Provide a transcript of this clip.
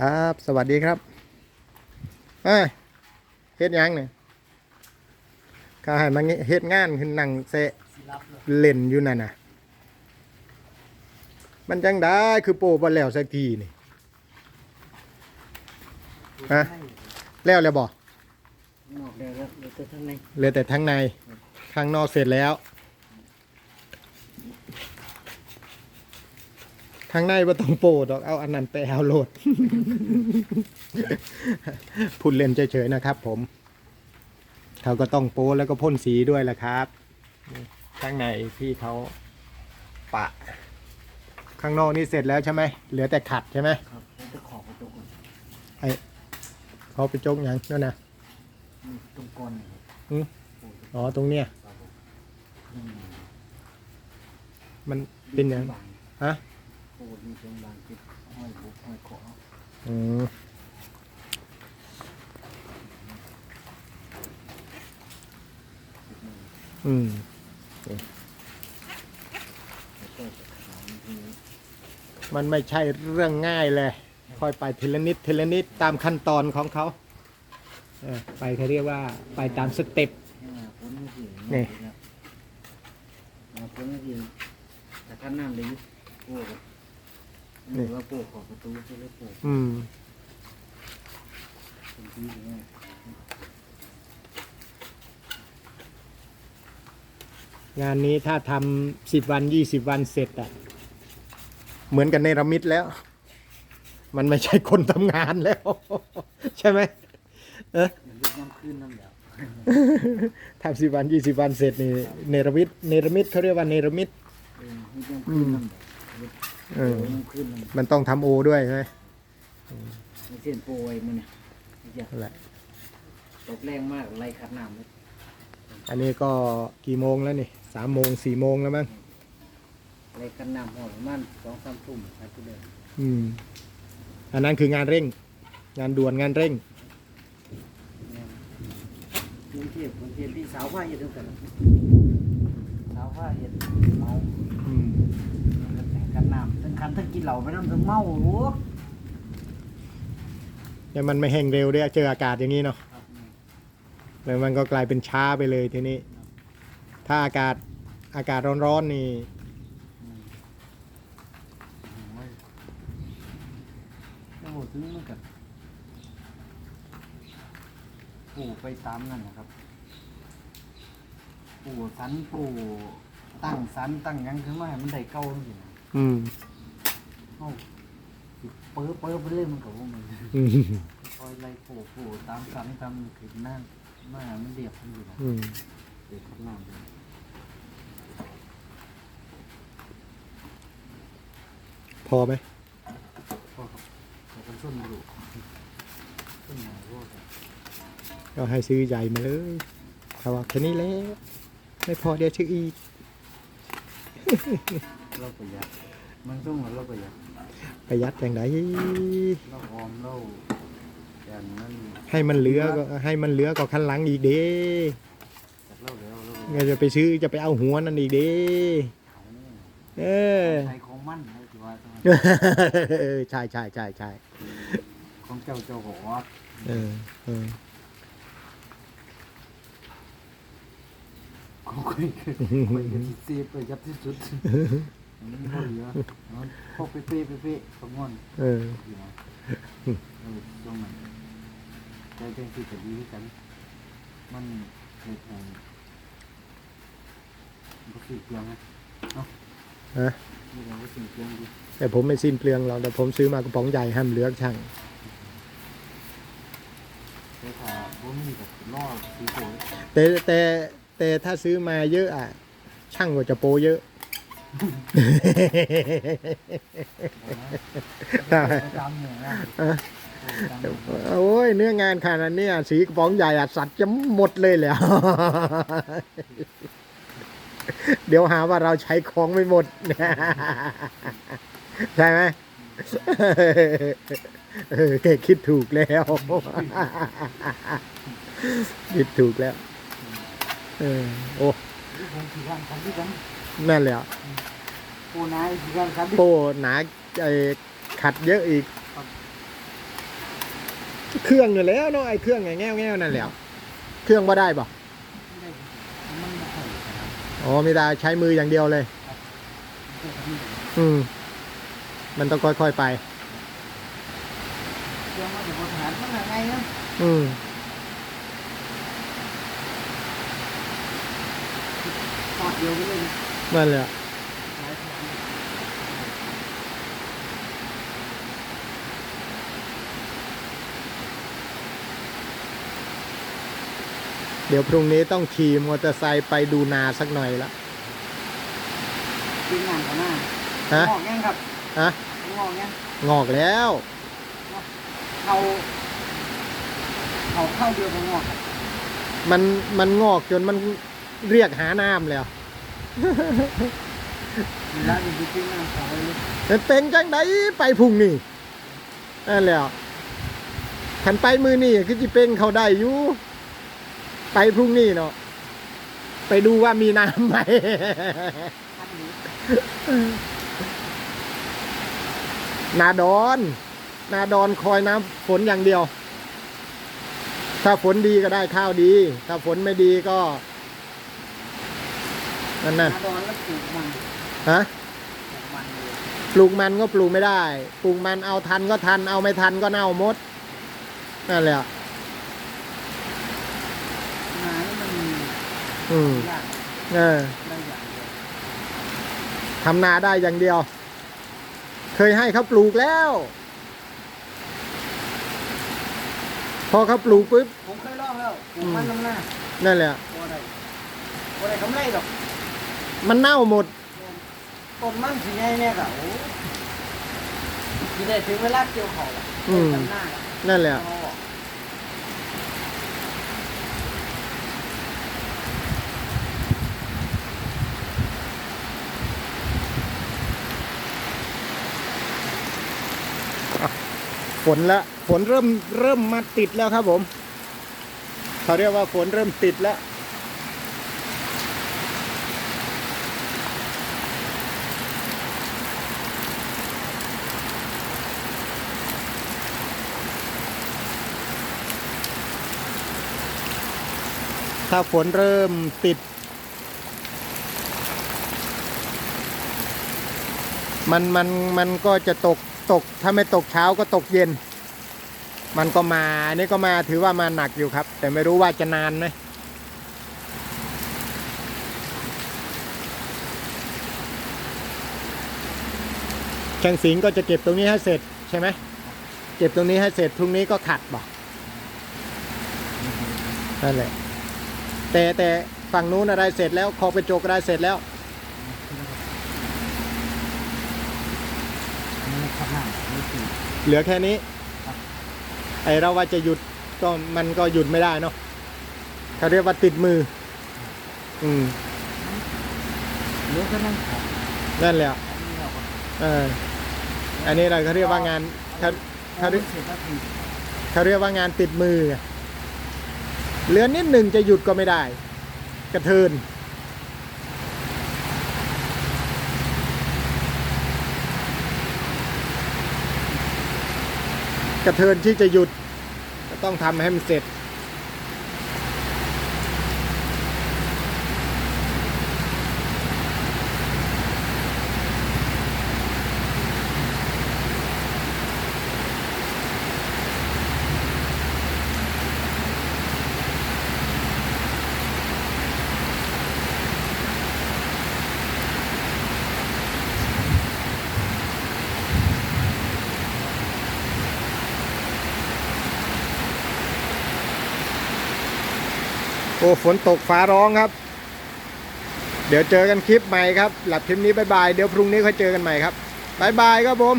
ครับ สวัสดีครับเอ้ยเฮ็ดหยังเนี่ยข้าให้มาเฮ็ดงานขึ้นนั่งเซะสิรับเลยเล่นอยู่นั่นน่ะ มันจังได้คือโปบ่แล้วสักทีนี่ฮะแล้วแล้วบ่นอกแล้วแล้วเหลือแต่ข้างในเหลือแต่ทั้งในข้างนอกเสร็จแล้ว ข้างในบ่ต้องโปดอกเอาอันนั้นไปเอาโหลด พูดเล่นเฉยๆนะครับ ผมเขาก็ต้องโป้แล้วก็พ่นสีด้วยแหละครับนี่ข้างในที่เขาปะ ข้างนอกนี่เสร็จแล้วใช่ไหมเหลือแต่ขัดใช่ไหมครับแล้วจะขอบกระจกก่อนเขาไปจกหยังนั่นนะนี่ตรงก้อนนี่ครับอืมโอ้ยอ๋อตรงเนี้ยครับผมอืมมันเป็นหยังบางฮะ โอ้ยมีตรงบางติดห้อยบุกห้อยคออืมอืมแล้วก็จะขาวทีนี้มันไม่ใช่เรื่องง่ายเลย ค่อยไปทีละนิดทีละนิดตามขั้นตอนของเขาเออไปเขาเรียกว่าไปตามสเต็ปให้มาพ้นไม่ถึงนี่มาพ้นไม่ถึงแต่ข้างน้ำเลยโอ้ย นี่ว่าโป้ขอบประตูใช่ไหมโป้อืมเป็นที่อย่างเงี้ยงานนี้ถ้าทำสิบวันยี่สิบวันเสร็จอะเหมือนกันในระมิดแล้ว มันไม่ใช่คนทำงานแล้ว ใช่ไหมเออมันลุกน้ำขึ้นน้ำแบบทำสิบวันยี่สิบวันเสร็จนี่เนรมิตเนรมิตเขาเรียกว่าเนรมิตเออลุกน้ำขึ้นน้ำแบบ เออลุกน้ำขึ้นน้ำแบบมันต้องทำโอด้วยใช่ไหมไม่เส้นโปรยมันเนี่ยนี่จ้ะนั่นแหละ ตกแรงมากไล่ขัดน้ำเลยอันนี้ก็กี่โมงแล้วนี่สามโมงสี่โมงแล้วมั้งไล่ขัดน้ำหอดประมาณสองสามทุ่มไปที่เดิมอืม อันนั้นคืองานเร่ง งานด่วนงานเร่ง เนี่ยกรุงเทพกรุงเทพที่สาวผ้าเห็ดด้วยกันสาวผ้าเห็ดเมาอืม มันก็แต่งขัดน้ำทั้งคันทั้งกินเหล้าไปน้ำทั้งเมาโอ้โหแต่มันไม่แห้งเร็วด้วยเจออากาศอย่างนี้เนาะครับนี่แล้วมันก็กลายเป็นช้าไปเลยทีนี้ ถ้าอากาศอากาศร้อนๆนี่อืมโอ้ยแล้วโหถึงมันกับปู่ไปตามนั่นนะครับ ปู่สันปู่ตั้งสันตั้งหยังขึ้นมาให้มันได้เก่าจริงๆ อืมเอ้าเปิ้ลเปิ้ลไปเรื่อยมันกับว่ามันอืมคอยไล่ปู่ปู่ตามสันทำขึ้นนั่นมามันเรียบมันอยู่นะอืมเด็กข้างล่างเลยพอไหมพอครับขอคนส้นมาดูส้นหนารดอะก็ให้ซื้อใหญ่มาเลยเขาว่าแค่นี้แล้วไม่พอเดี๋ยวซื้ออีก เราประหยัดมันต้องเหมือนเราประหยัดประหยัดอย่างไรเราออมเราอย่างนั้นให้มันเหลือก็ให้มันเหลือก็คันหลังอีกเด้จากเราแล้วเราก็จะไปซื้อจะไปเอาหัวนั่นอีกเด้เขาเออใช้ของมั่นเราถือว่าต้องเออใช่ใช่ใช่ใช่ของเจ้าเจ้าบอกว่าเออเออของคุยกันคุยกันที่เซฟประหยัดที่สุด มันไม่พอเหลือเอาพวกเป๊ะเป๊ะเป๊ะๆประมวลเอออยู่นะเออตรงนั้นใจใจที่จะดีกัน มันเหตุการณ์มันก็สี่เพียงนะเนาะฮะนี่เราก็สี่เพียงดีแต่ผมไม่สิ้นเปลืองหรอกแต่ผมซื้อมากระป๋องใหญ่ห้ามเหลือช่างแต่ถ้าบ่มีกับล่อสีโผล่แต่แต่แต่ถ้าซื้อมาเยอะอะ ช่างก็จะโปเยอะไดำเนี่ยนะโอ้ยเนื้องานขนาดนี้สีกระป๋องใหญ่อะสัตว์จะหมดเลยแล้ว เดี๋ยวหาว่าเราใช้ของไม่หมด ใช่ไหมเออแกคิดถูกแล้ว คิดถูกแล้ว เออโอ้ ผมขี่ข้างคันที่กันนั่นแหละปูนายขี่ข้างคันที่โป้หนาไอ้ขัดเยอะอีก เครื่องอยู่แล้วเนาะไอ้เครื่องไงแง่วแง่วนั่นแหละเครื่องว่าได้ป่ะไม่ได้มันไม่ค่อยนะครับอ๋อมีแต่ใช้มืออย่างเดียวเลยเครื่องนี้อืม มันต้องค่อยๆไปเครื่องมาจากบนฐานมันยังไงนะอืมทอดเดียวไปเลย นะนั่นแหละหลายทอดเดี๋ยวพรุ่งนี้ต้องขี่มอเตอร์ไซค์ไปดูนาสักหน่อยละทีมงานเขาหน้าฮะงอกยังครับฮะงอกยังงอกแล้วเขาเขาเข้าเดียวกับงอกครับมันมันงอกจนมันเรียกหาน้ำแล้ว เวลาอยู่ที่ทีมงานเขาเลยเป็นจังไดไปพุ่งนี้นั่นแหล้วขันไปมือนี่คือจิเป็นเขาได้อยู่ไปพรุ่งนี้เนาะไปดูว่ามีน้ำไหมนาดอน นาดอนคอยน้ำฝนอย่างเดียว ถ้าฝนดีก็ได้ข้าวดี ถ้าฝนไม่ดีก็ นั่นน่ะนาดอนแล้วปลูกมันฮะปลูกมันเลยปลูกมันก็ปลูกไม่ได้ ปลูกมันเอาทันก็ทัน เอาไม่ทันก็เน่าหมด นั่นแหละนานี่มันมีอืมยากเออได้อย่างเดียวทำนาได้อย่างเดียว เคยให้เขาปลูกแล้ว พอเขาปลูกปุ๊บผมเคยลองแล้วปลูกมันน้ำหน้านั่นแหละบ่ได้บ่ได้กำไรหรอก มันเน่าหมดต้นมันสิใหญ่แน่ก็โอ้สิได้ถึงเวลาเกี่ยวเขาละอืมทำหน้าละนั่นแหละ เอาออกฝนละฝนเริ่มเริ่มมาติดแล้วครับผม เขาเรียกว่าฝนเริ่มติดแล้ว ถ้าฝนเริ่มติด มันมันมันก็จะตกตก ถ้าไม่ตกเช้าก็ตกเย็น มันก็มาอันนี่ก็มาถือว่ามาหนักอยู่ครับ แต่ไม่รู้ว่าจะนานไหมช่างสิงก็จะเก็บตรงนี้ให้เสร็จใช่ไหมเก็บตรงนี้ให้เสร็จพรุ่งนี้ก็ขัดบอกนั่นแหละ แต่แต่ฝั่งนู้นอะไรเสร็จแล้วคอกระจกอะไรเสร็จแล้วอันนี้ข้างหน้าไม่ถึงเหลือแค่นี้ครับ ไอเราว่าจะหยุดก็มันก็หยุดไม่ได้เนาะเขาเรียกว่าติดมือ อืมเหลือแค่นั้นครับนั่นแหละอันนี้เราก็เอออันนี้เราเขาเรียกว่างานเขาถ้าเขาเรียกเสร็จก็คือเขาเรียกว่างานติดมือไง เหลือนิดหนึ่งจะหยุดก็ไม่ได้ กระเทินกระเทินที่จะหยุดก็ต้องทำให้มันเสร็จ โอ้ฝนตกฟ้าร้องครับ เดี๋ยวเจอกันคลิปใหม่ครับ หลับคลิปนี้บายบาย เดี๋ยวพรุ่งนี้ค่อยเจอกันใหม่ครับบายบายครับผม